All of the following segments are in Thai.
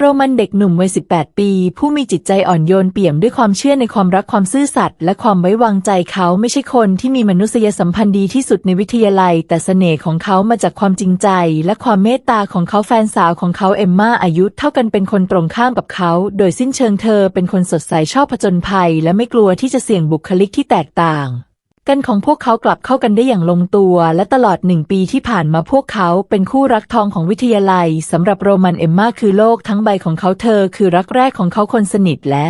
โรมันเด็กหนุ่มวัย 18 ปี ผู้มีจิตใจอ่อนโยนเปี่ยมด้วยความเชื่อในความรักความซื่อสัตย์และความไว้วางใจเขาไม่ใช่คนที่มีมนุษยสัมพันธ์ดีที่สุดในวิทยาลัย แต่เสน่ห์ของเขามาจากความจริงใจ และความเมตตาของเขาแฟนสาวของเขาเอมมาอายุเท่ากันเป็นคนตรงข้ามกับเขา โดยสิ้นเชิงเธอเป็นคนสดใสชอบผจญภัย และไม่กลัวที่จะเสี่ยงบุคลิกที่แตกต่าง กันของพวกเขากลับเข้ากันได้อย่างลงตัว และตลอดหนึ่งปีที่ผ่านมาพวกเขาเป็นคู่รักทองของวิทยาลัยสำหรับโรมันเอมมาคือโลกทั้งใบของเขาเธอคือรักแรกของเขาคนสนิทและ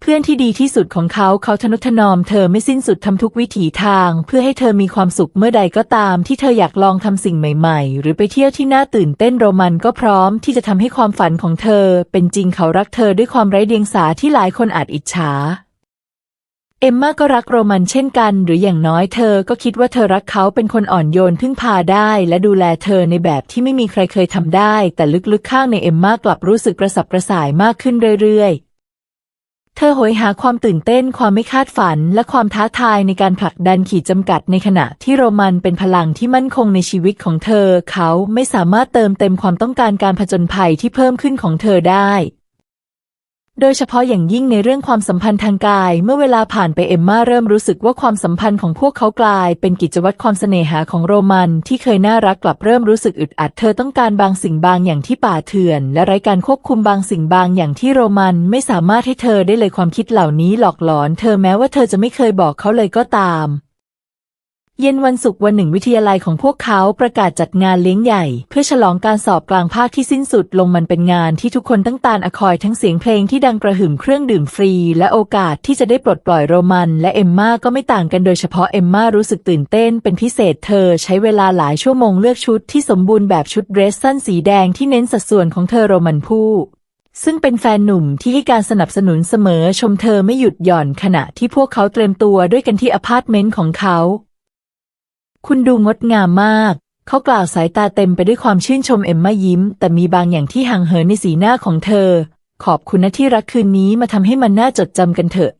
เพื่อนที่ดีที่สุดของเขาเขาทนุถนอมเธอไม่สิ้นสุดทำทุกวิถีทาง เพื่อให้เธอมีความสุขเมื่อใดก็ตาม ที่เธออยากลองทำสิ่งใหม่ๆ หรือไปเที่ยวที่น่าตื่นเต้นโรมันก็พร้อมที่จะทำให้ความฝันของเธอ เป็นจริงเขารักเธอด้วยความไร้เดียงสาที่หลายคนอาจอิจฉา เอมมาก็รักโรมันเช่นกัน หรืออย่างน้อยเธอก็คิดว่าเธอรักเขาเป็นคนอ่อนโยนพึ่งพาได้ และดูแลเธอในแบบที่ไม่มีใครเคยทำได้ แต่ลึกๆข้างในเอมมากลับรู้สึกกระสับกระส่ายมากขึ้นเรื่อยๆ เธอโหยหาความตื่นเต้นความไม่คาดฝัน และความท้าทายในการผลักดันขีดจำกัดในขณะที่โรมันเป็นพลังที่มั่นคงในชีวิตของเธอ เขาไม่สามารถเติมเต็มความต้องการการผจญภัยที่เพิ่มขึ้นของเธอได้ โดยเฉพาะอย่างยิ่งในเรื่องความสัมพันธ์ทางกาย เมื่อเวลาผ่านไปเอมมาเริ่มรู้สึกว่าความสัมพันธ์ของพวกเขากลาย เป็นกิจวัตรความเสน่หาของโรมัน ที่เคยน่ารักกลับเริ่มรู้สึกอึดอัดเธอต้องการบางสิ่งบางอย่างที่ป่าเถื่อน และไร้การควบคุมบางสิ่งบางอย่างที่โรมันไม่สามารถให้เธอได้เลยความคิดเหล่านี้หลอกหลอน เธอแม้ว่าเธอจะไม่เคยบอกเขาเลยก็ตาม เย็นวันศุกร์วันหนึ่งวิทยาลัยของพวกเขาประกาศจัดงานเลี้ยงใหญ่ เพื่อฉลองการสอบกลางภาคที่สิ้นสุดลงมันเป็นงานที่ทุกคนตั้งตาอคอยทั้งเสียงเพลงที่ดังกระหึ่มเครื่องดื่มฟรี และโอกาสที่จะได้ปลดปล่อยโรมัน และเอมมาก็ไม่ต่างกันโดยเฉพาะเอมมารู้สึกตื่นเต้นเป็นพิเศษเธอใช้เวลาหลายชั่วโมงเลือกชุดที่สมบูรณ์แบบชุดเดรสสั้นสีแดงที่เน้นสัดส่วนของเธอโรมันผู้ซึ่งเป็นแฟนหนุ่มที่ให้การสนับสนุนเสมอชมเธอไม่หยุดหย่อนขณะที่พวกเขาเตรียมตัวด้วยกันที่อพาร์ตเมนต์ของเขา คุณดูงดงามมาก เขากล่าวสายตาเต็มไปด้วยความชื่นชมเอ็มมายิ้ม แต่มีบางอย่างที่ห่างเหินในสีหน้าของเธอ ขอบคุณนะที่รักคืนนี้มาทำให้มันน่าจดจำกันเถอะ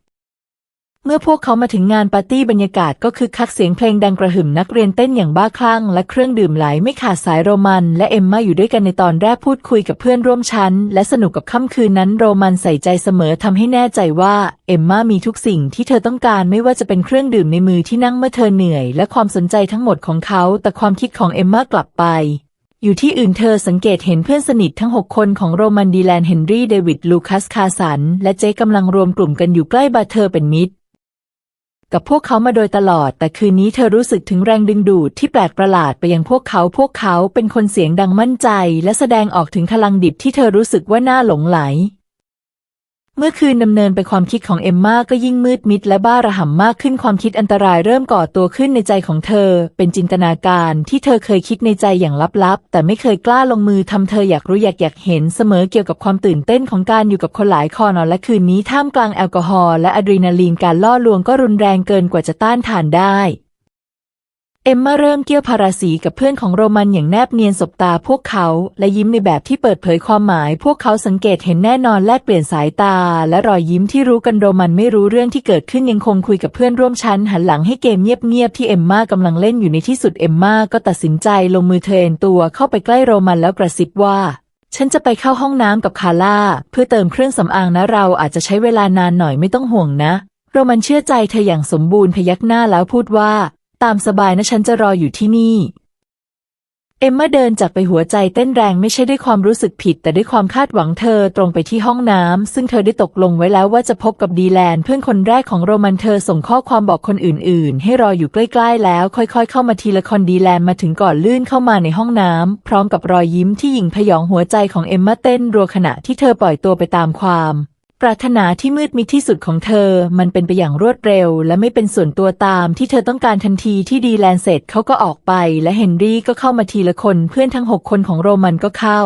เมื่อพวกเขามาถึงงานปาร์ตี้บรรยากาศก็คือคักเสียงเพลงดังกระหึ่มนักเรียนเต้นอย่างบ้าคลั่ง และเครื่องดื่มไหลไม่ขาดสายโรมันและเอมมาอยู่ด้วยกันในตอนแรกพูดคุยกับเพื่อนร่วมชั้น และสนุกกับค่ำคืนนั้นโรมันใส่ใจเสมอทำให้แน่ใจว่าเอมมามีทุกสิ่งที่เธอต้องการไม่ว่าจะเป็นเครื่องดื่มในมือที่นั่งเมื่อเธอเหนื่อย และความสนใจทั้งหมดของเขา แต่ความคิดของเอมมากลับไปอยู่ที่อื่นเธอสังเกตเห็นเพื่อนสนิททั้ง 6 คนของโรมันดีแลนเฮนรี่เดวิดลูคัสคาสัน และเจกำลังรวมกลุ่มกันอยู่ใกล้บาร์เธอเป็นมิตร กับพวกเขามาโดยตลอด แต่คืนนี้เธอรู้สึกถึงแรงดึงดูดที่แปลกประหลาดไปยังพวกเขา พวกเขาเป็นคนเสียงดังมั่นใจ และแสดงออกถึงพลังดิบที่เธอรู้สึกว่าน่าหลงไหล เมื่อคืนดำเนินไปความคิดของเอมมาก็ยิ่งมืดมิดและบ้าระห่ำมากขึ้นความคิดอันตรายเริ่มก่อตัวขึ้นในใจของเธอ เป็นจินตนาการที่เธอเคยคิดในใจอย่างลับๆ แต่ไม่เคยกล้าลงมือทำเธออยากรู้อยากอยากเห็นเสมอเกี่ยวกับความตื่นเต้นของการอยู่กับคนหลายคอนอนและคืนนี้ท่ามกลางแอลกอฮอล์และอะดรีนาลีนการล่อลวงก็รุนแรงเกินกว่าจะต้านทานได้ เอมมาเริ่มเกี่ยวพาราสีกับเพื่อนของโรมันอย่างแนบเนียนสบตาพวกเขาและยิ้มในแบบที่เปิดเผยความหมาย พวกเขาสังเกตเห็นแน่นอนแลกเปลี่ยนสายตา และรอยยิ้มที่รู้กันโรมันไม่รู้เรื่องที่เกิดขึ้นยังคงคุยกับเพื่อนร่วมชั้น หันหลังให้เกมเงียบๆที่เอมมากำลังเล่นอยู่ในที่สุดเอมมาก็ตัดสินใจลงมือเทรนตัวเข้าไปใกล้โรมันแล้วกระซิบว่าฉันจะไปเข้าห้องน้ำกับคาร่าเพื่อเติมเครื่องสำอางนะเราอาจจะใช้เวลานานหน่อยไม่ต้องห่วงนะ โรมันเชื่อใจเธออย่างสมบูรณ์พยักหน้าแล้วพูดว่า ตามสบายนะฉันจะรออยู่ที่นี่ เอมมาเดินจากไปหัวใจเต้นแรงไม่ใช่ด้วยความรู้สึกผิด แต่ด้วยความคาดหวังเธอตรงไปที่ห้องน้ำซึ่งเธอได้ตกลงไว้แล้วว่าจะพบกับดีแลนเพื่อนคนแรกของโรมันเธอส่งข้อความบอกคนอื่น ๆ ให้รออยู่ใกล้ ๆ แล้ว ค่อย ๆ เข้ามาทีละคนดีแลนมาถึงก่อนลื่นเข้ามาในห้องน้ำพร้อมกับรอยยิ้มที่หยิ่งพยองหัวใจของเอมมาเต้นรัวขณะที่เธอปล่อยตัวไปตามความ ปรารถนาที่มืดมิดที่สุดของเธอ มันเป็นไปอย่างรวดเร็ว และไม่เป็นส่วนตัวตามที่เธอต้องการทันทีที่ดีแลนเสร็จเขาก็ออกไป และเฮนรี่ก็เข้ามาทีละคนเพื่อนทั้งหกคนของโรมันก็เข้า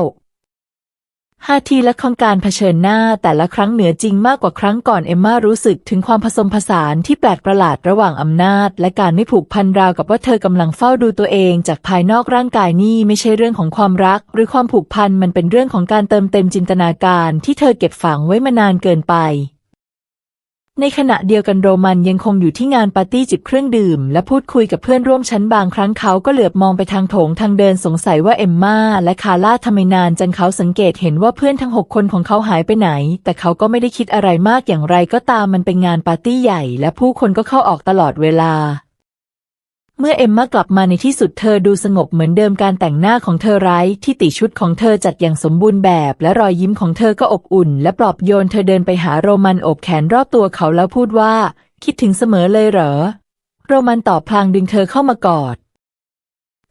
ฮาทีและของการเผชิญหน้าแต่ละครั้งเหนือจริงมากกว่าครั้งก่อนเอมมารู้สึกถึงความผสมผสานที่แปลกประหลาดระหว่างอำนาจ และการไม่ผูกพันราวกับว่าเธอกำลังเฝ้าดูตัวเองจากภายนอกร่างกายนี่ไม่ใช่เรื่องของความรัก หรือความผูกพันมันเป็นเรื่องของการเติมเต็มจินตนาการที่เธอเก็บฝังไว้มานานเกินไป ในขณะเดียวกันโรมันยังคงอยู่ที่งานปาร์ตี้จิบเครื่องดื่ม และพูดคุยกับเพื่อนร่วมชั้นบางครั้งเขาก็เหลือบมองไปทางโถงทางเดินสงสัยว่าเอมมาและคาร่าทำไมนานจันเขาสังเกตเห็นว่าเพื่อนทั้งหกคนของเขาหายไปไหน แต่เขาก็ไม่ได้คิดอะไรมากอย่างไรก็ตามมันเป็นงานปาร์ตี้ใหญ่ และผู้คนก็เข้าออกตลอดเวลา เมื่อเอมมากลับมาในที่สุดเธอดูสงบเหมือนเดิมการแต่งหน้าของเธอไร้ที่ติชุดของเธอจัดอย่างสมบูรณ์แบบ และรอยยิ้มของเธอก็อบอุ่น และปลอบโยนเธอเดินไปหาโรมันโอบแขนรอบตัวเขาแล้วพูดว่า คิดถึงเสมอเลยเหรอ โรมันตอบพลางดึงเธอเข้ามากอด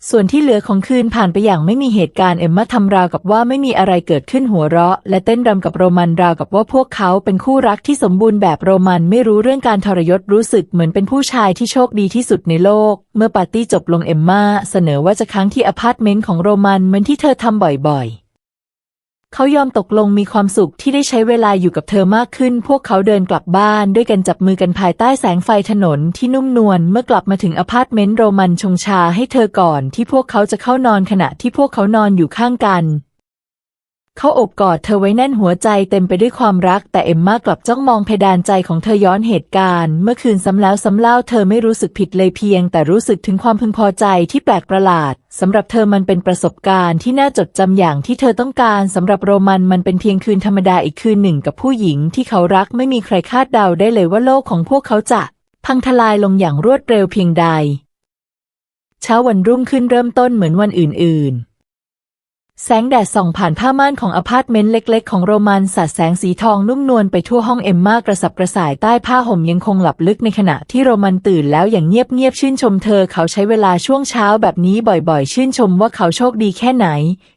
ส่วนที่เหลือของคืนผ่านไปอย่างไม่มีเหตุการณ์เอมมาทำราวกับว่าไม่มีอะไรเกิดขึ้นหัวเราะ และเต้นรำกับโรมันราวกับว่าพวกเขาเป็นคู่รักที่สมบูรณ์แบบโรมันไม่รู้เรื่องการทรยศรู้สึกเหมือนเป็นผู้ชายที่โชคดีที่สุดในโลก เมื่อปาร์ตี้จบลงเอมมาเสนอว่าจะค้างที่อพาร์ตเมนต์ของโรมันเหมือนที่เธอทำบ่อยๆ เขายอมตกลงมีความสุขที่ได้ใช้เวลาอยู่กับเธอมากขึ้น พวกเขาเดินกลับบ้านด้วยกันจับมือกันภายใต้แสงไฟถนนที่นุ่มนวล เมื่อกลับมาถึงอพาร์ตเมนต์โรมันชงชาให้เธอก่อนที่พวกเขาจะเข้านอนขณะที่พวกเขานอนอยู่ข้างกัน เขาโอบกอดเธอไว้แน่นหัวใจเต็มไปด้วยความรัก แต่เอ็มมากลับจ้องมองเพดานใจของเธอย้อนเหตุการณ์ เมื่อคืนซ้ำแล้วซ้ำเล่าเธอไม่รู้สึกผิดเลยเพียง แต่รู้สึกถึงความพึงพอใจที่แปลกประหลาดสำหรับเธอมันเป็นประสบการณ์ที่น่าจดจำอย่างที่เธอต้องการสำหรับโรมันมันเป็นเพียงคืนธรรมดาอีกคืนหนึ่งกับผู้หญิงที่เขารักไม่มีใครคาดเดาได้เลยว่าโลกของพวกเขาจะ พังทลายลงอย่างรวดเร็วเพียงใด เช้าวันรุ่งขึ้นเริ่มต้นเหมือนวันอื่นๆ แสงแดดส่องผ่านผ้าม่านของอพาร์ตเมนต์เล็ก ๆ ของโรมันสาดแสงสีทองนุ่มนวลไปทั่วห้องเอมมากระสับกระส่ายใต้ผ้าห่มยังคงหลับลึกในขณะที่โรมันตื่นแล้วอย่างเงียบๆชื่นชมเธอเขาใช้เวลาช่วงเช้าแบบนี้บ่อยๆ ชื่นชมว่าเขาโชคดีแค่ไหน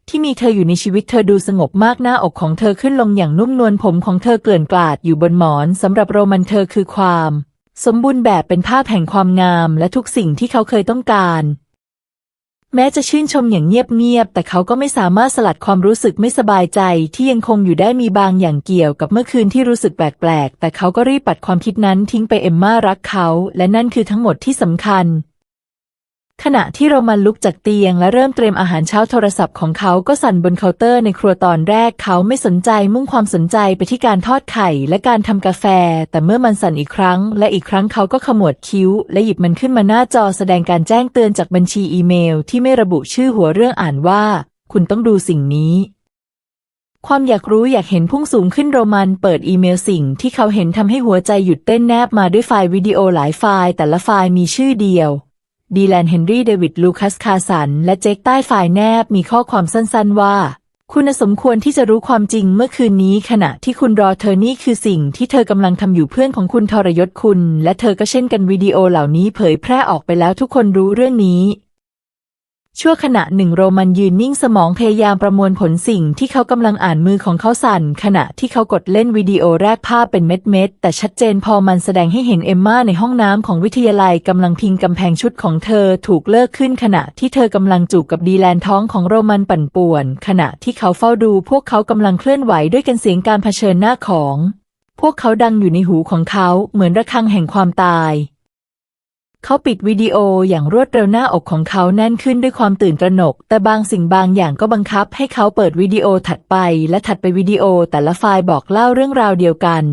ที่มีเธออยู่ในชีวิตเธอดูสงบมากหน้าอกของเธอขึ้นลงอย่างนุ่มนวลผมของเธอเกลื่อนกลาดอยู่บนหมอนสำหรับโรมันเธอคือความ สมบูรณ์แบบเป็นภาพแห่งความงามและทุกสิ่งที่เขาเคยต้องการ แม้จะชื่นชมอย่างเงียบๆ แต่เขาก็ไม่สามารถสลัดความรู้สึกไม่สบายใจ ที่ยังคงอยู่ได้มีบางอย่างเกี่ยวกับเมื่อคืนที่รู้สึกแปลกๆ แต่เขาก็รีบปัดความคิดนั้นทิ้งไปเอมม่ารักเขา และนั่นคือทั้งหมดที่สำคัญ ขณะที่โรมันลุกจากเตียงและเริ่มเตรียมอาหารเช้าโทรศัพท์ของเขาก็สั่นบนเคาน์เตอร์ในครัวตอนแรกเขาไม่สนใจมุ่งความสนใจไปที่การทอดไข่และการทำกาแฟ แต่เมื่อมันสั่นอีกครั้ง และอีกครั้งเขาก็ขมวดคิ้ว และหยิบมันขึ้นมาหน้าจอแสดงการแจ้งเตือนจากบัญชีอีเมล ที่ไม่ระบุชื่อหัวเรื่องอ่านว่า คุณต้องดูสิ่งนี้ ความอยากรู้อยากเห็นพุ่งสูงขึ้นโรมันเปิดอีเมลสิ่งที่เขาเห็นทำให้หัวใจหยุดเต้นแนบมาด้วยไฟล์วิดีโอหลายไฟล์ แต่ละไฟล์มีชื่อเดียว ดีแลน เฮนรี่ เดวิด ลูคัส คาสัน และเจคใต้ฝ่ายแนบมีข้อความสั้นๆว่า คุณสมควรที่จะรู้ความจริงเมื่อคืนนี้ขณะที่คุณรอเธอนี่คือสิ่งที่เธอกำลังทำอยู่เพื่อนของคุณทรยศคุณ และเธอก็เช่นกันวิดีโอเหล่านี้เผยแพร่ออกไปแล้วทุกคนรู้เรื่องนี้ ชั่วขณะหนึ่งโรมันยืนนิ่งสมองพยายามประมวลผลสิ่งที่เขากำลังอ่านมือของเขาสั่น ขณะที่เขากดเล่นวิดีโอแรกภาพเป็นเม็ดๆแต่ชัดเจนพอมันแสดงให้เห็นเอมมาในห้องน้ำของวิทยาลัยกำลังพิงกำแพงชุดของเธอถูกเลิกขึ้นขณะที่เธอกำลังจูบกับดีแลนท้องของโรมันปั่นป่วน ขณะที่เขาเฝ้าดูพวกเขากำลังเคลื่อนไหวด้วยกันเสียงการเผชิญหน้าของ พวกเขาดังอยู่ในหูของเขาเหมือนระฆังแห่งความตาย เขาปิดวิดีโออย่างรวดเร็วหน้าอกของเขาแน่นขึ้นด้วยความตื่นตระหนก แต่บางสิ่งบางอย่างก็บังคับให้เขาเปิดวิดีโอถัดไป และถัดไปวิดีโอแต่ละไฟล์บอกเล่าเรื่องราวเดียวกัน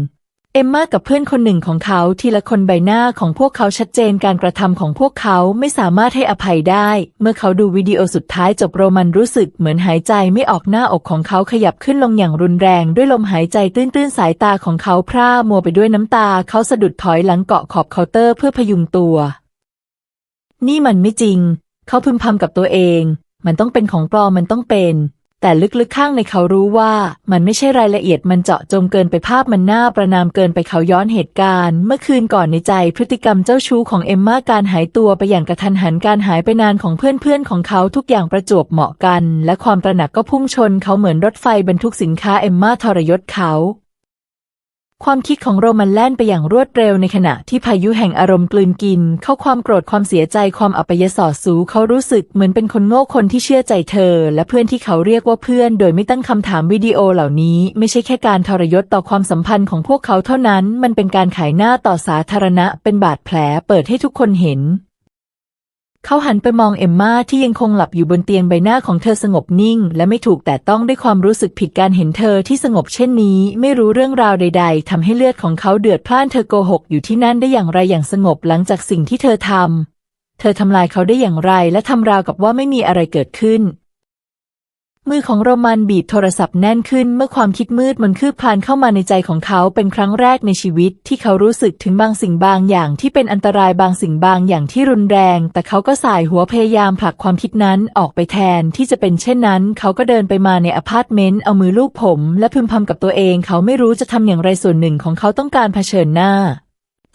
เอมมากับเพื่อนคนหนึ่งของเขาทีละคนใบหน้าของพวกเขาชัดเจนการกระทำของพวกเขาไม่สามารถให้อภัยได้ เมื่อเขาดูวิดีโอสุดท้ายจบโรมันรู้สึกเหมือนหายใจไม่ออกหน้าอกของเขาขยับขึ้นลงอย่างรุนแรงด้วยลมหายใจตื้นๆสายตาของเขาพร่ามัวไปด้วยน้ำตา เขาสะดุดถอยหลังเกาะขอบเคาน์เตอร์เพื่อพยุงตัว นี่มันไม่จริง เขาพึมพำกับตัวเอง มันต้องเป็นของปลอมมันต้องเป็น แต่ลึกๆข้างในเขารู้ว่ามันไม่ใช่รายละเอียดมันเจาะจงเกินไปภาพมันน่าประนามเกินไปเขาย้อนเหตุการณ์ เมื่อคืนก่อนในใจพฤติกรรมเจ้าชู้ของเอมมาการหายตัวไปอย่างกระทันหันการหายไปนานของเพื่อนๆของเขาทุกอย่างประจวบเหมาะกัน และความตระหนักก็พุ่งชนเขาเหมือนรถไฟบรรทุกสินค้าเอมมาทรยศเขา ความคิดของโรมันแล่นไปอย่างรวดเร็วในขณะที่พายุแห่งอารมณ์กลืนกิน เข้าความโกรธความเสียใจความอัปยศอสูเขารู้สึกเหมือนเป็นคนโง่คนที่เชื่อใจเธอ และเพื่อนที่เขาเรียกว่าเพื่อน โดยไม่ตั้งคำถามวิดีโอเหล่านี้ ไม่ใช่แค่การทรยศต่อความสัมพันธ์ของพวกเขาเท่านั้น มันเป็นการขายหน้าต่อสาธารณะเป็นบาดแผลเปิดให้ทุกคนเห็น เขาหันไปมองเอมมาที่ยังคงหลับอยู่บนเตียงใบหน้าของเธอสงบนิ่ง และไม่ถูกแต่ต้องด้วยความรู้สึกผิดการเห็นเธอที่สงบเช่นนี้ ไม่รู้เรื่องราวใด ๆทำให้เลือดของเขาเดือดพล่านเธอโกหกอยู่ที่นั่นได้อย่างไรอย่างสงบหลังจากสิ่งที่เธอทำเธอทำลายเขาได้อย่างไรและทำราวกับว่าไม่มีอะไรเกิดขึ้น มือของโรมันบีบโทรศัพท์แน่นขึ้นเมื่อความคิดมืดมันคืบคลานเข้ามาในใจของเขาเป็นครั้งแรกในชีวิต ที่เขารู้สึกถึงบางสิ่งบางอย่างที่เป็นอันตรายบางสิ่งบางอย่างที่รุนแรง แต่เขาก็สายหัวพยายามผลักความคิดนั้นออกไปแทนที่จะเป็นเช่นนั้น เขาก็เดินไปมาในอพาร์ตเมนต์เอามือลูบผม และพึมพำกับตัวเอง เขาไม่รู้จะทำอย่างไรส่วนหนึ่งของเขาต้องการเผชิญหน้า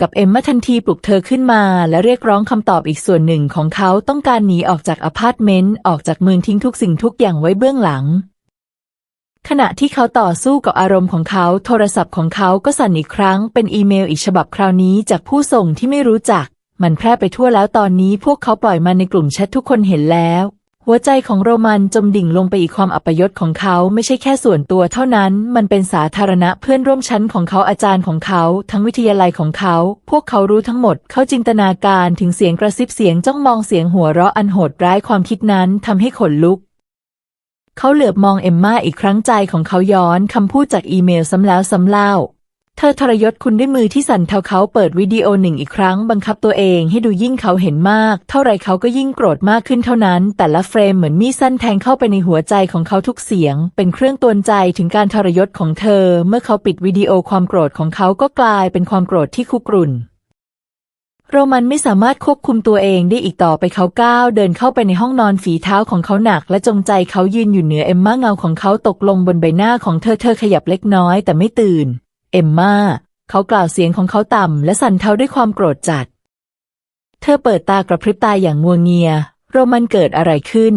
กับเอ็มมาทันทีปลุกเธอขึ้นมาและเรียกร้องคำตอบอีกส่วนหนึ่งของเขาต้องการหนีออกจากอพาร์ตเมนต์ออกจากเมืองทิ้งทุกสิ่งทุกอย่างไว้เบื้องหลัง ขณะที่เขาต่อสู้กับอารมณ์ของเขา โทรศัพท์ของเขาก็สั่นอีกครั้ง เป็นอีเมลอีกฉบับคราวนี้จากผู้ส่งที่ไม่รู้จัก มันแพร่ไปทั่วแล้วตอนนี้พวกเขาปล่อยมันในกลุ่มแชททุกคนเห็นแล้ว หัวใจของโรมันจมดิ่งลงไปอีกความอัปยศของเขาไม่ใช่แค่ส่วนตัวเท่านั้น มันเป็นสาธารณะเพื่อนร่วมชั้นของเขาอาจารย์ของเขา ทั้งวิทยาลัยของเขา พวกเขารู้ทั้งหมด เขาจินตนาการถึงเสียงกระซิบเสียงจ้องมองเสียงหัวเราะอันโหดร้ายความคิดนั้นทำให้ขนลุก เขาเหลือบมองเอมมาอีกครั้งใจของเขาย้อนคำพูดจากอีเมลซ้ำแล้วซ้ำเล่า เธอทรยศคุณด้วยมือที่สั่นเทาเขาเปิดวิดีโอหนึ่งอีกครั้งบังคับตัวเองให้ดูยิ่งเขาเห็นมาก เท่าไรเขาก็ยิ่งโกรธมากขึ้นเท่านั้น แต่ละเฟรมเหมือนมีดสั้นแทงเข้าไปในหัวใจของเขาทุกเสียง เป็นเครื่องตวนใจถึงการทรยศของเธอ เมื่อเขาปิดวิดีโอความโกรธของเขาก็กลายเป็นความโกรธที่คุกรุ่นโรมันไม่สามารถควบคุมตัวเองได้อีกต่อไปเขาก้าวเดินเข้าไปในห้องนอนฝีเท้าของเขาหนัก และจงใจเขายืนอยู่เหนือเอมม่าเงาของเขาตกลงบนใบหน้าของเธอเธอขยับเล็กน้อยแต่ไม่ตื่น เอมม่าเขากล่าวเสียงของเขาต่ำและสั่นเทาด้วยความโกรธจัด เธอเปิดตากระพริบตาอย่างงัวเงีย โรมันเกิดอะไรขึ้น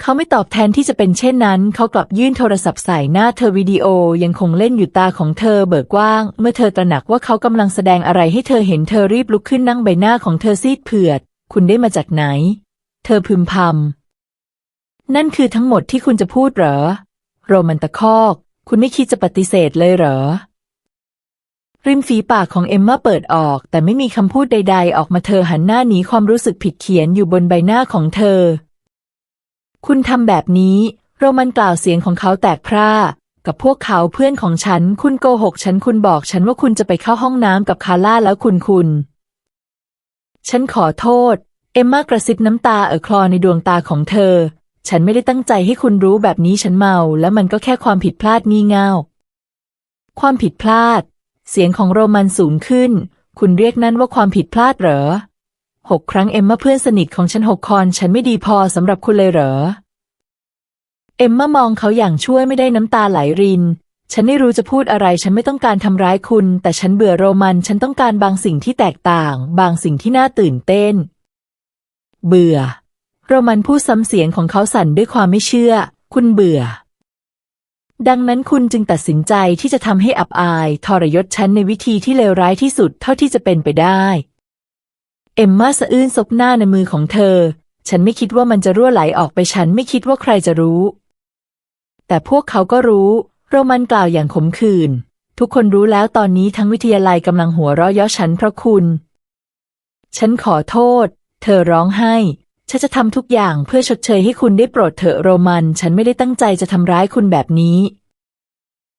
เขาไม่ตอบแทนที่จะเป็นเช่นนั้น เขากลับยื่นโทรศัพท์ใส่หน้าเธอวิดีโอยังคงเล่นอยู่ตาของเธอเบิกกว้าง เมื่อเธอตระหนักว่าเขากำลังแสดงอะไรให้เธอเห็นเธอรีบลุกขึ้นนั่งใบหน้าของเธอซีดเผือด คุณได้มาจากไหน เธอพึมพำนั่นคือทั้งหมดที่คุณจะพูดเหรอ โรมันตะคอก คุณไม่คิดจะปฏิเสธเลยเหรอ ริมฝีปากของเอมมาเปิดออก แต่ไม่มีคำพูดใด ๆ ออกมาเธอหันหน้าหนีความรู้สึกผิดเขียนอยู่บนใบหน้าของเธอ คุณทำแบบนี้ โรมันกล่าวเสียงของเขาแตกพร่ากับพวกเขาเพื่อนของฉัน คุณโกหกฉันคุณบอกฉันว่าคุณจะไปเข้าห้องน้ำกับคาร่าแล้วคุณคุณ ฉันขอโทษ เอมมากระซิบน้ำตาเอ่อคลอในดวงตาของเธอ ฉันไม่ได้ตั้งใจให้คุณรู้แบบนี้ฉันเมา และมันก็แค่ความผิดพลาดงี่เง่า ความผิดพลาด เสียงของโรมันสูงขึ้น คุณเรียกนั่นว่าความผิดพลาดเหรอหกครั้งเอมมาเพื่อนสนิทของฉันหกคอนฉันไม่ดีพอสำหรับคุณเลยเหรอ เอมมามองเขาอย่างช่วยไม่ได้น้ำตาไหลริน ฉันไม่รู้จะพูดอะไร ฉันไม่ต้องการทำร้ายคุณ แต่ฉันเบื่อโรมัน ฉันต้องการบางสิ่งที่แตกต่าง บางสิ่งที่น่าตื่นเต้น เบื่อ โรมันพูดซ้ำเสียงของเขาสั่นด้วยความไม่เชื่อ คุณเบื่อ ดังนั้นคุณจึงตัดสินใจที่จะทำให้อับอาย ทรยศฉันในวิธีที่เลวร้ายที่สุดเท่าที่จะเป็นไปได้ เอมมาสะอื้นซบหน้าในมือของเธอ ฉันไม่คิดว่ามันจะรั่วไหลออกไปฉันไม่คิดว่าใครจะรู้ แต่พวกเขาก็รู้ โรมันกล่าวอย่างขมขื่นทุกคนรู้แล้วตอนนี้ทั้งวิทยาลัยกำลังหัวเราะเย้อฉันเพราะคุณ ฉันขอโทษ เธอร้องไห้ ฉันจะทำทุกอย่างเพื่อชดเชยให้คุณได้โปรดเถอะโรมัน ฉันไม่ได้ตั้งใจจะทำร้ายคุณแบบนี้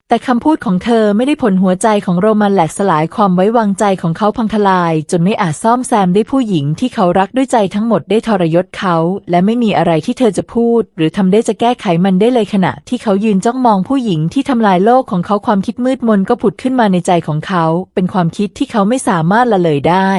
แต่คำพูดของเธอไม่ได้ผลหัวใจของโรมันแหลกสลายความไว้วางใจของเขาพังทลาย จนไม่อาจซ่อมแซมได้ผู้หญิงที่เขารักด้วยใจทั้งหมดได้ทรยศเขา และไม่มีอะไรที่เธอจะพูด หรือทำได้จะแก้ไขมันได้เลยขณะ ที่เขายืนจ้องมองผู้หญิงที่ทำลายโลกของเขาความคิดมืดมนก็ผุดขึ้นมาในใจของเขา เป็นความคิดที่เขาไม่สามารถละเลยได้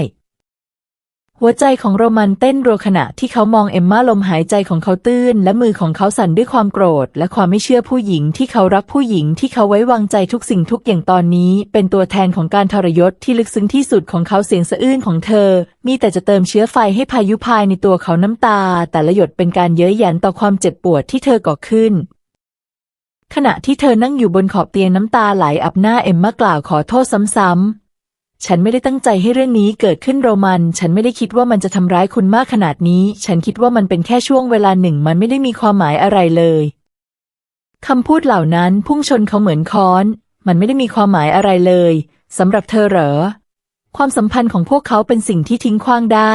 หัวใจของโรมันเต้นรัวขณะที่เขามองเอมมาลมหายใจของเขาตื้น และมือของเขาสั่นด้วยความโกรธ และความไม่เชื่อผู้หญิงที่เขารักผู้หญิงที่เขาไว้วางใจทุกสิ่งทุกอย่างตอนนี้ เป็นตัวแทนของการทรยศที่ลึกซึ้งที่สุดของเขาเสียงสะอื้นของเธอ มีแต่จะเติมเชื้อไฟให้พายุพายในตัวเขาน้ำตา แต่ละหยดเป็นการเย้ยหยันต่อความเจ็บปวดที่เธอก่อขึ้นขณะที่เธอนั่งอยู่บนขอบเตียงน้ำตาไหลอับหน้าเอมมากล่าวขอโทษซ้ำๆ ฉันไม่ได้ตั้งใจให้เรื่องนี้เกิดขึ้นโรมัน ฉันไม่ได้คิดว่ามันจะทำร้ายคุณมากขนาดนี้ ฉันคิดว่ามันเป็นแค่ช่วงเวลาหนึ่ง มันไม่ได้มีความหมายอะไรเลยคำพูดเหล่านั้นพุ่งชนเขาเหมือนค้อน มันไม่ได้มีความหมายอะไรเลยสำหรับเธอเหรอ ความสัมพันธ์ของพวกเขาเป็นสิ่งที่ทิ้งขว้างได้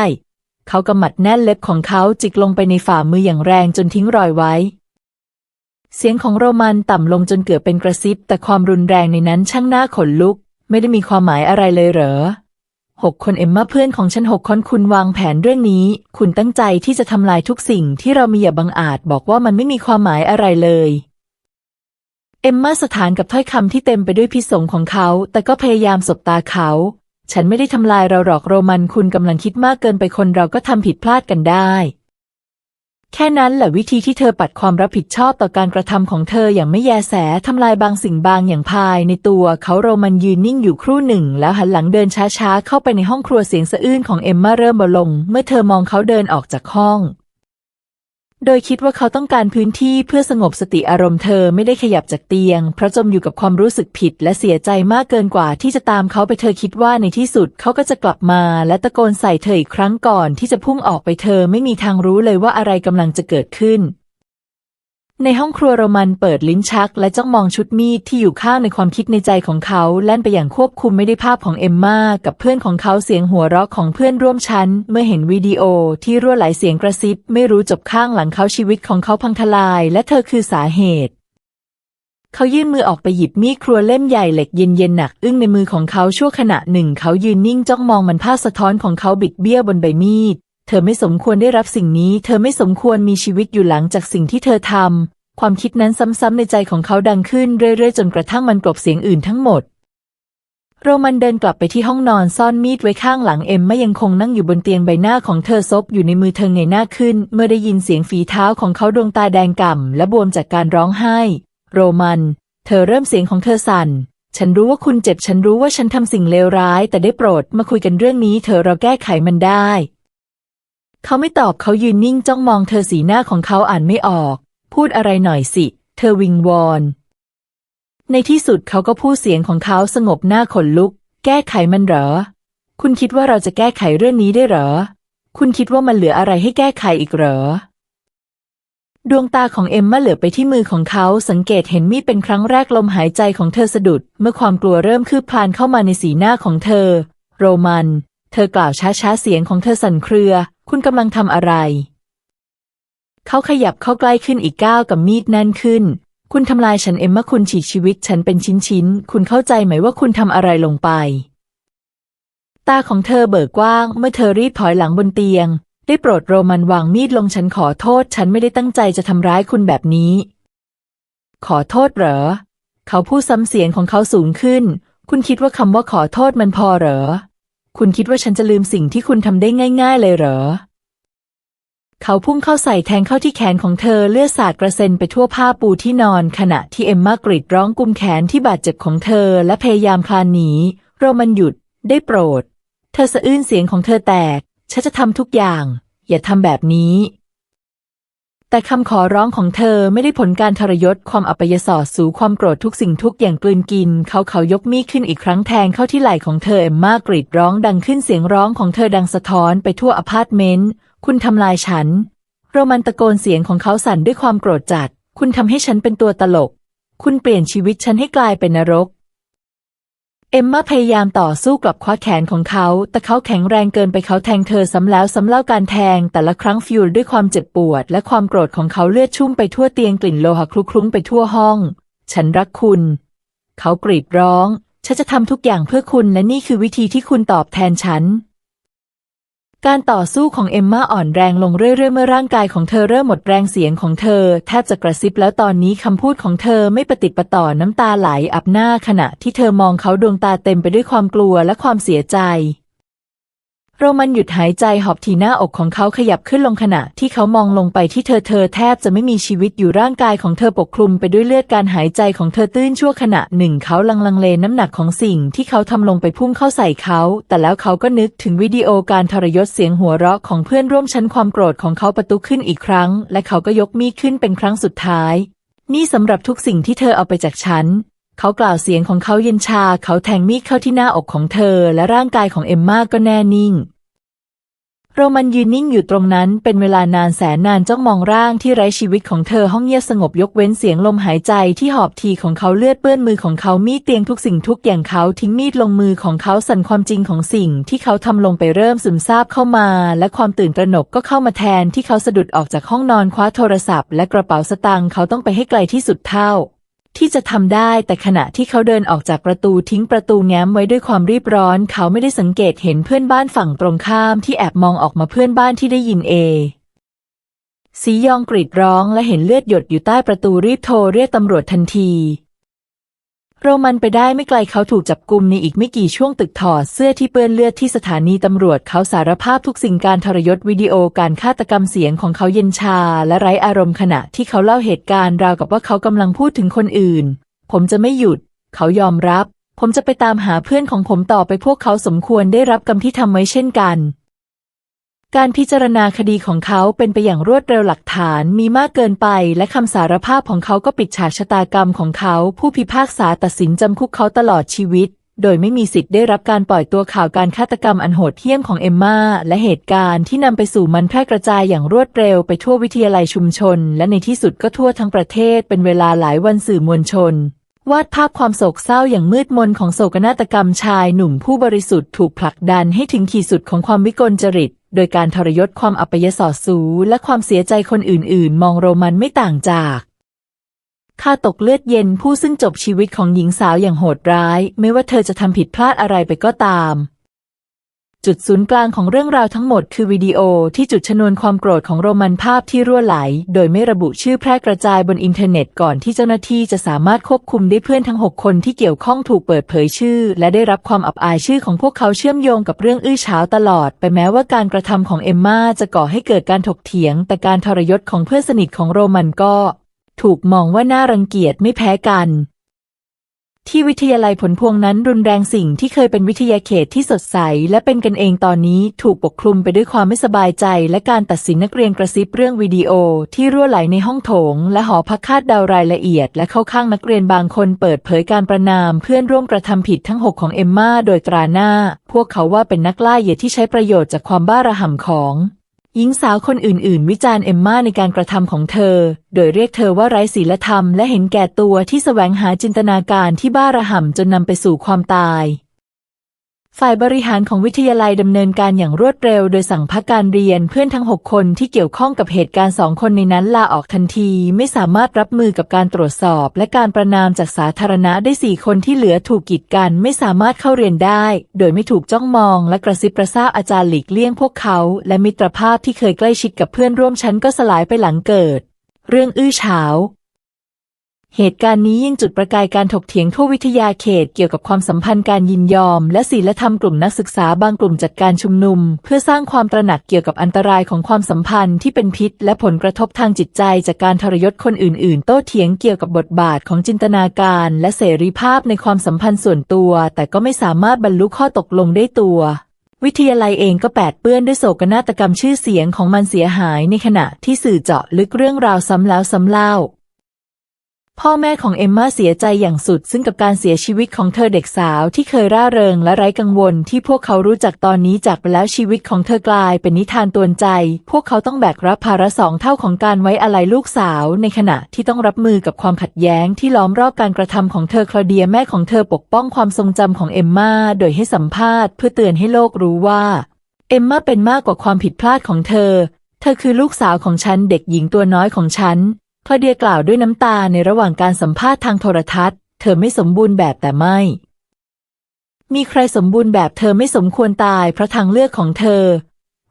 เขากำหมัดแน่นเล็บของเขาจิกลงไปในฝ่ามืออย่างแรงจนทิ้งรอยไว้ เสียงของโรมันต่ำลงจนเกือบเป็นกระซิบ แต่ความรุนแรงในนั้นช่างน่าขนลุก ไม่ได้มีความหมายอะไรเลยเหรอหกคนเอ็มมาเพื่อนของฉันหกคนคุณวางแผนเรื่องนี้ คุณตั้งใจที่จะทำลายทุกสิ่งที่เรามีอย่าบังอาจบอกว่ามันไม่มีความหมายอะไรเลย เอมมาสถานกับถ้อยคำที่เต็มไปด้วยพิษสงของเขา แต่ก็พยายามสบตาเขา ฉันไม่ได้ทำลายเราหรอกโรมันคุณกำลังคิดมากเกินไปคนเราก็ทำผิดพลาดกันได้ แค่นั้นแหละวิธีที่เธอปัดความรับผิดชอบต่อการกระทำของเธออย่างไม่แยแสทำลายบางสิ่งบางอย่างภายในตัวเขาโรมันยืนนิ่งอยู่ครู่หนึ่ง แล้วหันหลังเดินช้าๆ เข้าไปในห้องครัวเสียงสะอื้นของเอมมาเริ่มเบาลง เมื่อเธอมองเขาเดินออกจากห้อง โดยคิดว่าเขาต้องการพื้นที่เพื่อสงบสติอารมณ์เธอไม่ได้ขยับจากเตียง เพราะจมอยู่กับความรู้สึกผิดและเสียใจมากเกินกว่าที่จะตามเขาไปเธอคิดว่าในที่สุดเขาก็จะกลับมาและตะโกนใส่เธออีกครั้งก่อนที่จะพุ่งออกไปเธอไม่มีทางรู้เลยว่าอะไรกำลังจะเกิดขึ้น ในห้องครัวโรมันเปิดลิ้นชัก และจ้องมองชุดมีดที่อยู่ข้างในความคิดในใจของเขาแล่นไปอย่างควบคุมไม่ได้ภาพของเอมมากับเพื่อนของเขาเสียงหัวเราะของเพื่อนร่วมชั้น เมื่อเห็นวิดีโอที่รั่วไหลเสียงกระซิบ ไม่รู้จบข้างหลังเขาชีวิตของเขาพังทลาย และเธอคือสาเหตุเขายื่นมือออกไปหยิบมีดครัวเล่มใหญ่เหล็กเย็นๆหนัก อึ้งในมือของเขาชั่วขณะหนึ่ง เขายืนนิ่งจ้องมองมันภาพสะท้อนของเขาบิดเบี้ยวบนใบมีด ธอไม่สมควรได้รับสิ่งนี้ เธอไม่สมควรมีชีวิตอยู่หลังจากสิ่งที่เธอทำ ความคิดนั้นซ้ำๆในใจของเขาดังขึ้นเรื่อยๆ จนกระทั่งมันกลบเสียงอื่นทั้งหมด โรมันเดินกลับไปที่ห้องนอนซ่อนมีดไว้ข้างหลังเอ็มไม่ยังคงนั่งอยู่บนเตียงใบหน้าของเธอซบอยู่ในมือเธอเงยหน้าขึ้น เมื่อได้ยินเสียงฝีเท้าของเขาดวงตาแดงก่ำและบวมจากการร้องไห้ โรมัน เธอเริ่มเสียงของเธอสั่นฉันรู้ว่าคุณเจ็บฉันรู้ว่าฉันทำสิ่งเลวร้าย แต่ได้โปรดมาคุยกันเรื่องนี้ เธอเราแก้ไขมันได้ เขาไม่ตอบเขายืนนิ่งจ้องมองเธอสีหน้าของเขาอ่านไม่ออก พูดอะไรหน่อยสิ เธอวิงวอน ในที่สุดเขาก็พูดเสียงของเขาสงบหน้าขนลุก แก้ไขมันเหรอ คุณคิดว่าเราจะแก้ไขเรื่องนี้ได้เหรอ คุณคิดว่ามันเหลืออะไรให้แก้ไขอีกเหรอ ดวงตาของเอ็มมาเหลือไปที่มือของเขาสังเกตเห็นมีดเป็นครั้งแรกลมหายใจของเธอสะดุด เมื่อความกลัวเริ่มคืบคลานเข้ามาในสีหน้าของเธอ โรมัน เธอกล่าวช้าๆเสียงของเธอสั่นเครือ คุณกำลังทำอะไร เขาขยับเข้าใกล้ขึ้นอีกก้าวกับมีดแน่นขึ้น คุณทำลายฉันเอ็มเมาคุณฉีกชีวิตฉันเป็นชิ้นๆ คุณเข้าใจไหมว่าคุณทำอะไรลงไป ตาของเธอเบิกกว้าง เมื่อเธอรีบถอยหลังบนเตียง ได้โปรดโรมันวางมีดลงฉันขอโทษ ฉันไม่ได้ตั้งใจจะทำร้ายคุณแบบนี้ ขอโทษเหรอ เขาพูดซ้ำเสียงของเขาสูงขึ้น คุณคิดว่าคำว่าขอโทษมันพอเหรอ คุณคิดว่าฉันจะลืมสิ่งที่คุณทำได้ง่าย ๆ เลยเหรอ เขาพุ่งเข้าใส่แทงเข้าที่แขนของเธอเลือดสาดกระเซ็นไปทั่วผ้าปูที่นอน ขณะที่เอมมากรีดร้องกุมแขนที่บาดเจ็บของเธอ และพยายามคลานหนีโรมันหยุด ได้โปรด เธอสะอื้นเสียงของเธอแตก ฉันจะทำทุกอย่าง อย่าทำแบบนี้ แต่คำขอร้องของเธอไม่ได้ผลการทรยศความอัปยศอสู่ความโกรธทุกสิ่งทุกอย่างกลืนกิน เขาเขายกมีดขึ้นอีกครั้งแทงเข้าที่ไหล่ของเธอเอมมากรีดร้องดังขึ้นเสียงร้องของเธอดังสะท้อนไปทั่วอพาร์ตเมนต์ คุณทำลายฉัน โรมันตะโกนเสียงของเขาสั่นด้วยความโกรธจัด คุณทำให้ฉันเป็นตัวตลก คุณเปลี่ยนชีวิตฉันให้กลายเป็นนรก เอมมาพยายามต่อสู้กลับคว้าแขนของเขา แต่เขาแข็งแรงเกินไปเขาแทงเธอซ้ำแล้วซ้ำเล่าการแทง แต่ละครั้งฟิวด้วยความเจ็บปวด และความโกรธของเขาเลือดชุ่มไปทั่วเตียงกลิ่นโลหะคลุกคลุ้งไปทั่วห้อง ฉันรักคุณ เขากรีดร้อง ฉันจะทำทุกอย่างเพื่อคุณและนี่คือวิธีที่คุณตอบแทนฉัน การต่อสู้ของเอมมาอ่อนแรงลงเรื่อยๆ เมื่อร่างกายของเธอเริ่มหมดแรงเสียงของเธอแทบจะกระซิบแล้วตอนนี้คำพูดของเธอไม่ประติประต่อน้ำตาไหลอับหน้าขณะที่เธอมองเขาดวงตาเต็มไปด้วยความกลัวและความเสียใจ โรมันหยุดหายใจหอบทีหน้าอกของเขาขยับขึ้นลงขณะที่เขามองลงไปที่เธอเธอแทบจะไม่มีชีวิตอยู่ร่างกายของเธอปกคลุมไปด้วยเลือดการหายใจของเธอตื้นชั่วขณะหนึ่งเขาลังลังเลน้ำหนักของสิ่งที่เขาทำลงไปพุ่งเข้าใส่เขา แต่แล้วเขาก็นึกถึงวิดีโอการทรยศเสียงหัวเราะของเพื่อนร่วมชั้นความโกรธของเขาประตุขึ้นอีกครั้ง และเขาก็ยกมีดขึ้นเป็นครั้งสุดท้าย นี่สำหรับทุกสิ่งที่เธอเอาไปจากฉัน เขากล่าวเสียงของเขาเย็นชา เขาแทงมีดเข้าที่หน้าอกของเธอ และร่างกายของเอมมาก็แน่นิ่ง โรมันยืนนิ่งอยู่ตรงนั้นเป็นเวลานานแสนนานจ้องมองร่างที่ไร้ชีวิตของเธอห้องเงียบสงบยกเว้นเสียงลมหายใจที่หอบทีของเขาเลือดเปื้อนมือของเขามีดเตียงทุกสิ่งทุกอย่างเขาทิ้งมีดลงมือของเขาสั่นความจริงของสิ่งที่เขาทำลงไปเริ่มซึมซาบเข้ามา และความตื่นตระหนกก็เข้ามาแทนที่เขาสะดุดออกจากห้องนอนคว้าโทรศัพท์และกระเป๋าสตางค์เขาต้องไปให้ไกลที่สุดเท่า ที่จะทำได้แต่ขณะที่เขาเดินออกจากประตูทิ้งประตูแง้มไว้ด้วยความรีบร้อน เขาไม่ได้สังเกตเห็นเพื่อนบ้านฝั่งตรงข้ามที่แอบมองออกมาเพื่อนบ้านที่ได้ยินเอ สียองกรีดร้องและเห็นเลือดหยดอยู่ใต้ประตูรีบโทรเรียกตำรวจทันที โรมันไปได้ไม่ไกลเขาถูกจับกุมในอีกไม่กี่ช่วงตึกถอดเสื้อที่เปื้อนเลือดที่สถานีตำรวจเขาสารภาพทุกสิ่งการทรยศวิดีโอการฆาตกรรมเสียงของเขาเย็นชา และไร้อารมณ์ขณะที่เขาเล่าเหตุการณ์ราวกับว่าเขากำลังพูดถึงคนอื่น ผมจะไม่หยุด เขายอมรับ ผมจะไปตามหาเพื่อนของผมต่อไปพวกเขาสมควรได้รับกรรมที่ทำไว้เช่นกัน การพิจารณาคดีของเขาเป็นไปอย่างรวดเร็วหลักฐานมีมากเกินไป และคำสารภาพของเขาก็ปิดฉากชะตากรรมของเขา ผู้พิพากษาตัดสินจำคุกเขาตลอดชีวิต โดยไม่มีสิทธิ์ได้รับการปล่อยตัวข่าวการฆาตกรรมอันโหดเหี้ยมของเอมมาและเหตุการณ์ที่นำไปสู่มันแพร่กระจายอย่างรวดเร็วไปทั่ววิทยาลัยชุมชน และในที่สุดก็ทั่วทั้งประเทศเป็นเวลาหลายวันสื่อมวลชน วาดภาพความโศกเศร้าอย่างมืดมนของโศกนาฏกรรมชายหนุ่มผู้บริสุทธิ์ถูกผลักดันให้ถึงขีดสุดของความวิกลจริต โดยการทรยศความอัปยศสูและความเสียใจคนอื่นๆ มองโรมันไม่ต่างจากฆ่าตกเลือดเย็นผู้ซึ่งจบชีวิตของหญิงสาวอย่างโหดร้าย ไม่ว่าเธอจะทำผิดพลาดอะไรไปก็ตาม จุดศูนย์กลางของเรื่องราวทั้งหมดคือวิดีโอที่จุดชนวนความโกรธของโรมันภาพที่รั่วไหล โดยไม่ระบุชื่อแพร่กระจายบนอินเทอร์เน็ตก่อนที่เจ้าหน้าที่จะสามารถควบคุมได้เพื่อนทั้ง 6 คนที่เกี่ยวข้องถูกเปิดเผยชื่อ และได้รับความอับอายชื่อของพวกเขาเชื่อมโยงกับเรื่องอื้อฉาวตลอด ไปแม้ว่าการกระทำของเอมมาจะก่อให้เกิดการถกเถียง แต่การทรยศของเพื่อนสนิทของโรมันก็ ถูกมองว่าน่ารังเกียจไม่แพ้กัน ที่วิทยาลัยผลพวงนั้นรุนแรงสิ่งที่เคยเป็นวิทยาเขตที่สดใส และเป็นกันเองตอนนี้ถูกปกคลุมไปด้วยความไม่สบายใจ และการตัดสินนักเรียนกระซิบเรื่องวิดีโอ ที่รั่วไหลในห้องโถง และหอพักคาดเดารายละเอียด และเข้าข้างนักเรียนบางคนเปิดเผยการประนามเพื่อนร่วมกระทำผิดทั้งหกของเอมมาโดยตราหน้า พวกเขาว่าเป็นนักล่าเหยื่อที่ใช้ประโยชน์จากความบ้าระห่ำของ หญิงสาวคนอื่นๆ วิจารณ์เอมมาในการกระทำของเธอ โดยเรียกเธอว่าไร้ศีลธรรมและเห็นแก่ตัวที่แสวงหาจินตนาการที่บ้าระห่ำจนนำไปสู่ความตาย ฝ่ายบริหารของวิทยาลัยดำเนินการอย่างรวดเร็ว โดยสั่งพักการเรียนเพื่อนทั้ง 6 คนที่เกี่ยวข้องกับเหตุการณ์สองคนในนั้นลาออกทันที ไม่สามารถรับมือกับการตรวจสอบ และการประนามจากสาธารณะได้สี่คนที่เหลือถูกกีดกันไม่สามารถเข้าเรียนได้ โดยไม่ถูกจ้องมอง และกระซิบกระซาบอาจารย์หลีกเลี่ยงพวกเขา และมิตรภาพที่เคยใกล้ชิดกับเพื่อนร่วมชั้นก็สลายไปหลังเกิด เรื่องอื้อฉาว เหตุการณ์นี้ยิ่งจุดประกายการถกเถียงทั่ววิทยาเขตเกี่ยวกับความสัมพันธ์การยินยอม และศีลธรรมกลุ่มนักศึกษาบางกลุ่มจัดการชุมนุม เพื่อสร้างความตระหนักเกี่ยวกับอันตรายของความสัมพันธ์ที่เป็นพิษ และผลกระทบทางจิตใจจากการทรยศคนอื่น ๆ โต้เถียงเกี่ยวกับบทบาทของจินตนาการ และเสรีภาพในความสัมพันธ์ส่วนตัว แต่ก็ไม่สามารถบรรลุข้อตกลงได้ตัววิทยาลัยเองก็แปดเปื้อนด้วยโศกนาฏกรรมชื่อเสียงของมันเสียหายในขณะที่สื่อเจาะลึกเรื่องราวซ้ำแล้วซ้ำเล่า พ่อแม่ของเอมมาเสียใจอย่างสุด ซึ่งกับการเสียชีวิตของเธอเด็กสาวที่เคยร่าเริงและไร้กังวลที่พวกเขารู้จักตอนนี้จากไปแล้วชีวิตของเธอกลายเป็นนิทานตวนใจ พวกเขาต้องแบกรับภาระสองเท่าของการไว้อาลัยลูกสาวในขณะที่ต้องรับมือกับความขัดแย้งที่ล้อมรอบการกระทำของเธอคลาเดียแม่ของเธอปกป้องความทรงจำของเอมมาโดยให้สัมภาษณ์เพื่อเตือนให้โลกรู้ว่า เอมมาเป็นมากกว่าความผิดพลาดของเธอ เธอคือลูกสาวของฉันเด็กหญิงตัวน้อยของฉัน คลาเดียกล่าวด้วยน้ำตาในระหว่างการสัมภาษณ์ทางโทรทัศน์ เธอไม่สมบูรณ์แบบแต่ไม่ มีใครสมบูรณ์แบบเธอไม่สมควรตายเพราะทางเลือกของเธอ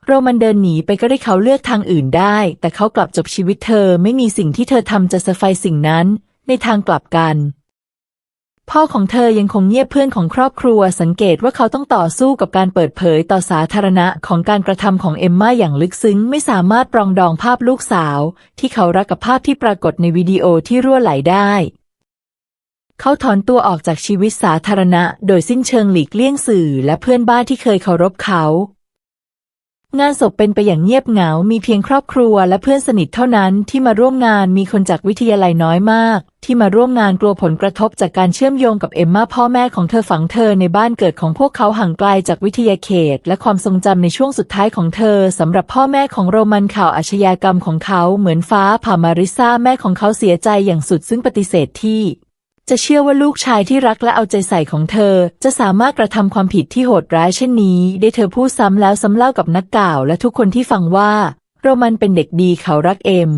โรมันเดินหนีไปก็ได้เขาเลือกทางอื่นได้ แต่เขากลับจบชีวิตเธอไม่มีสิ่งที่เธอทำจะสไฟสิ่งนั้น ในทางกลับกัน พ่อของเธอยังคงเงียบเพื่อนของครอบครัวสังเกตว่าเขาต้องต่อสู้กับการเปิดเผยต่อสาธารณะของการกระทำของเอมมาอย่างลึกซึ้ง ไม่สามารถปรองดองภาพลูกสาว ที่เขารักกับภาพที่ปรากฏในวิดีโอที่รั่วไหลได้ เขาถอนตัวออกจากชีวิตสาธารณะ โดยสิ้นเชิงหลีกเลี่ยงสื่อและเพื่อนบ้านที่เคยเคารพเขา งานศพเป็นไปอย่างเงียบเหงา มีเพียงครอบครัวและเพื่อนสนิทเท่านั้นที่มาร่วมงาน มีคนจากวิทยาลัยน้อยมาก ที่มาร่วมงานกลัวผลกระทบจากการเชื่อมโยงกับเอมมาพ่อแม่ของเธอฝังเธอในบ้านเกิดของพวกเขาห่างไกลจากวิทยาเขต และความทรงจำในช่วงสุดท้ายของเธอสำหรับพ่อแม่ของโรมันข่าวอาชญากรรมของเขาเหมือนฟ้าผ่ามาริซาแม่ของเขาเสียใจอย่างสุดซึ่งปฏิเสธที่ จะเชื่อว่าลูกชายที่รักและเอาใจใส่ของเธอ จะสามารถกระทำความผิดที่โหดร้ายเช่นนี้ ได้เธอพูดซ้ำแล้วซ้ำเล่ากับนักข่าวและทุกคนที่ฟังว่า โรมันเป็นเด็กดีเขารักเอ็ม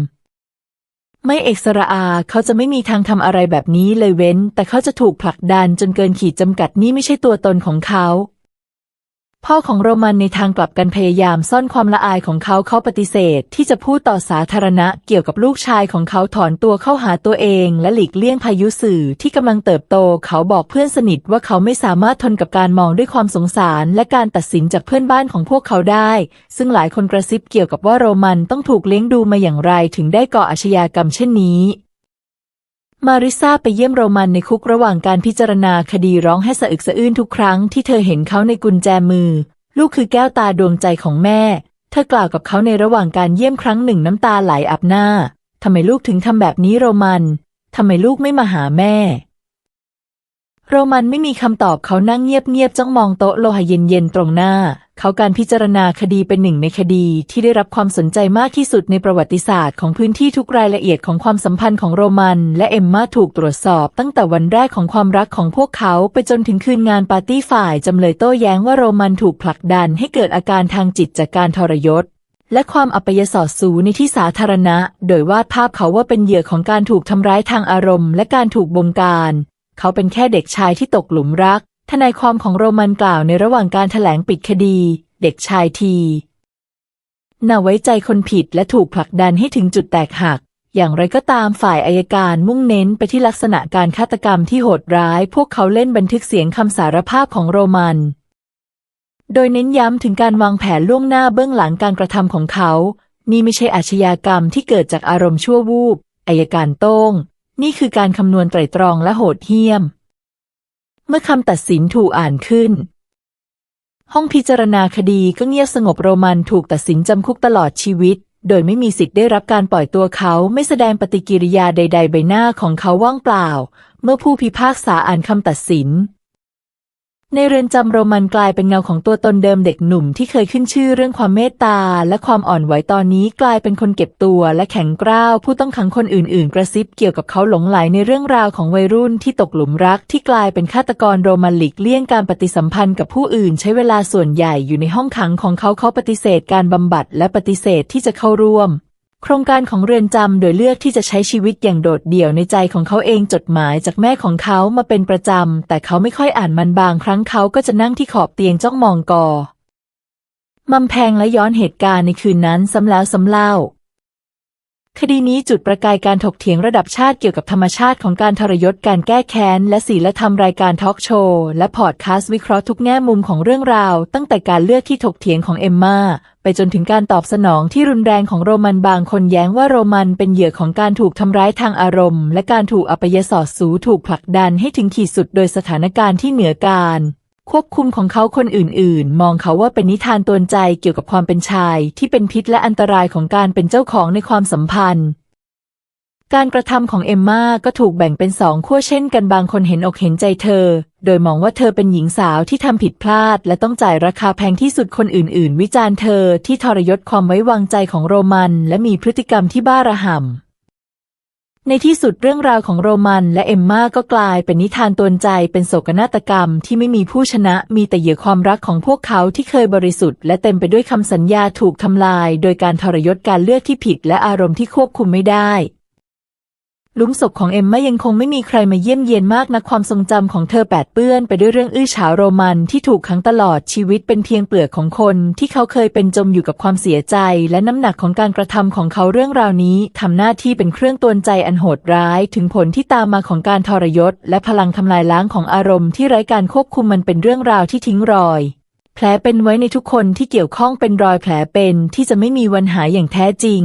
ไม่เอกสระอา เขาจะไม่มีทางทำอะไรแบบนี้เลยเว้น แต่เขาจะถูกผลักดันจนเกินขีดจำกัดนี่ไม่ใช่ตัวตนของเขา พ่อของโรมันในทางกลับกันพยายามซ่อนความละอายของเขาเขาปฏิเสธ ที่จะพูดต่อสาธารณะเกี่ยวกับลูกชายของเขาถอนตัวเข้าหาตัวเอง และหลีกเลี่ยงพายุสื่อที่กำลังเติบโต เขาบอกเพื่อนสนิทว่าเขาไม่สามารถทนกับการมองด้วยความสงสาร และการตัดสินจากเพื่อนบ้านของพวกเขาได้ ซึ่งหลายคนกระซิบเกี่ยวกับว่าโรมันต้องถูกเลี้ยงดูมาอย่างไรถึงได้ก่ออาชญากรรมเช่นนี้ มาริซาไปเยี่ยมโรมันในคุกระหว่างการพิจารณาคดีร้องให้สะอึกสะอื้นทุกครั้งที่เธอเห็นเขาในกุญแจมือ ลูกคือแก้วตาดวงใจของแม่ เธอกล่าวกับเขาในระหว่างการเยี่ยมครั้งหนึ่งน้ำตาไหลอาบหน้าทำไมลูกถึงทำแบบนี้โรมันทำไมลูกไม่มาหาแม่ โรมันไม่มีคำตอบเขานั่งเงียบๆจ้องมองโต๊ะโลหะเย็นๆตรงหน้า เขาการพิจารณาคดีเป็นหนึ่งในคดีที่ได้รับความสนใจมากที่สุดในประวัติศาสตร์ของพื้นที่ทุกรายละเอียดของความสัมพันธ์ของโรมัน และเอมมาถูกตรวจสอบ ตั้งแต่วันแรกของความรักของพวกเขาไปจนถึงคืนงานปาร์ตี้ฝ่ายจำเลยโต้แย้งว่าโรมันถูกผลักดันให้เกิดอาการทางจิตจากการทรยศและความอัปยศสูในที่สาธารณะ โดยวาดภาพเขาว่าเป็นเหยื่อของการถูกทำร้ายทางอารมณ์ และการถูกบงการ เขาเป็นแค่เด็กชายที่ตกหลุมรัก ทนายความของโรมันกล่าวในระหว่างการแถลงปิดคดี เด็กชายทีน่าไว้ใจคนผิดและถูกผลักดันให้ถึงจุดแตกหัก อย่างไรก็ตามฝ่ายอายการมุ่งเน้นไปที่ลักษณะการฆาตกรรมที่โหดร้าย พวกเขาเล่นบันทึกเสียงคำสารภาพของโรมัน โดยเน้นย้ำถึงการวางแผนล่วงหน้าเบื้องหลังการกระทำของเขา นี่ไม่ใช่อาชญากรรมที่เกิดจากอารมณ์ชั่ววูบอายการโต้ง นี่คือการคำนวณไตรตรองและโหดเหี้ยม มื่อคำตัดสินถูกอ่านขึ้น ห้องพิจารณาคดีก็เงียบสงบโรมันถูกตัดสินจำคุกตลอดชีวิต โดยไม่มีสิทธิ์ได้รับการปล่อยตัวเขาไม่แสดงปฏิกิริยาใด ๆ ใบหน้าของเขาว่างเปล่า เมื่อผู้พิพากษาอ่านคำตัดสิน ในเรือนจำโรมันกลายเป็นเงาของตัวตนเดิมเด็กหนุ่มที่เคยขึ้นชื่อเรื่องความเมตตา และความอ่อนไหวตอนนี้กลายเป็นคนเก็บตัวและแข็งกร้าว ผู้ต้องขังคนอื่นๆ กระซิบเกี่ยวกับเขาหลงไหลในเรื่องราวของวัยรุ่นที่ตกหลุมรักที่กลายเป็นฆาตกรโรมันหลีกเลี่ยงการปฏิสัมพันธ์กับผู้อื่น ใช้เวลาส่วนใหญ่อยู่ในห้องขังของเขาเขาปฏิเสธการบำบัดและปฏิเสธที่จะเข้าร่วม โครงการของเรือนจำโดยเลือกที่จะใช้ชีวิตอย่างโดดเดี่ยวในใจของเขาเองจดหมายจากแม่ของเขามาเป็นประจำ แต่เขาไม่ค่อยอ่านมันบางครั้งเขาก็จะนั่งที่ขอบเตียงจ้องมองกอมัมแพงและย้อนเหตุการณ์ในคืนนั้นซ้ำแล้วซ้ำเล่า คดีนี้จุดประกายการถกเถียงระดับชาติเกี่ยวกับธรรมชาติของการทรยศการแก้แค้น และศีลธรรมรายการทอล์กโชว์และพอดคาสต์วิเคราะห์ทุกแง่มุมของเรื่องราว ตั้งแต่การเลือกที่ถกเถียงของเอมมาไปจนถึงการตอบสนองที่รุนแรงของโรมันบางคนแย้งว่าโรมันเป็นเหยื่อของการถูกทำร้ายทางอารมณ์ และการถูกอัปยศสูถูกผลักดันให้ถึงขีดสุดโดยสถานการณ์ที่เหนือการ ควบคุมของเขาคนอื่นๆ มองเขาว่าเป็นนิทานตวนใจเกี่ยวกับความเป็นชาย ที่เป็นพิษและอันตรายของการเป็นเจ้าของในความสัมพันธ์ การกระทำของเอมมาก็ถูกแบ่งเป็นสองขั้วเช่นกันบางคนเห็นอกเห็นใจเธอ โดยมองว่าเธอเป็นหญิงสาวที่ทำผิดพลาด และต้องจ่ายราคาแพงที่สุดคนอื่นๆ วิจารณ์เธอที่ทรยศความไว้วางใจของโรมัน และมีพฤติกรรมที่บ้าระห่ำ ในที่สุดเรื่องราวของโรมันและเอมมาก็กลายเป็นนิทานตวนใจเป็นโศกนาฏกรรมที่ไม่มีผู้ชนะมีแต่เหยื่อความรักของพวกเขาที่เคยบริสุทธิ์และเต็มไปด้วยคำสัญญาถูกทำลาย โดยการทรยศการเลือกที่ผิดและอารมณ์ที่ควบคุมไม่ได้ ลุมศพของเอมมายังคงไม่มีใครมาเยี่ยมเยียนมากนักความทรงจำของเธอแปดเปื้อนไปด้วยเรื่องอื้อฉาวโรมันที่ถูกขังตลอดชีวิตเป็นเพียงเปลือกของคนที่เขาเคยเป็นจมอยู่กับความเสียใจ และน้ำหนักของการกระทำของเขาเรื่องราวนี้ทำหน้าที่เป็นเครื่องตวนใจอันโหดร้าย ถึงผลที่ตามมาของการทรยศ และพลังทำลายล้างของอารมณ์ที่ไร้การควบคุมมันเป็นเรื่องราวที่ทิ้งรอย แผลเป็นไว้ในทุกคนที่เกี่ยวข้องเป็นรอยแผลเป็นที่จะไม่มีวันหายอย่างแท้จริง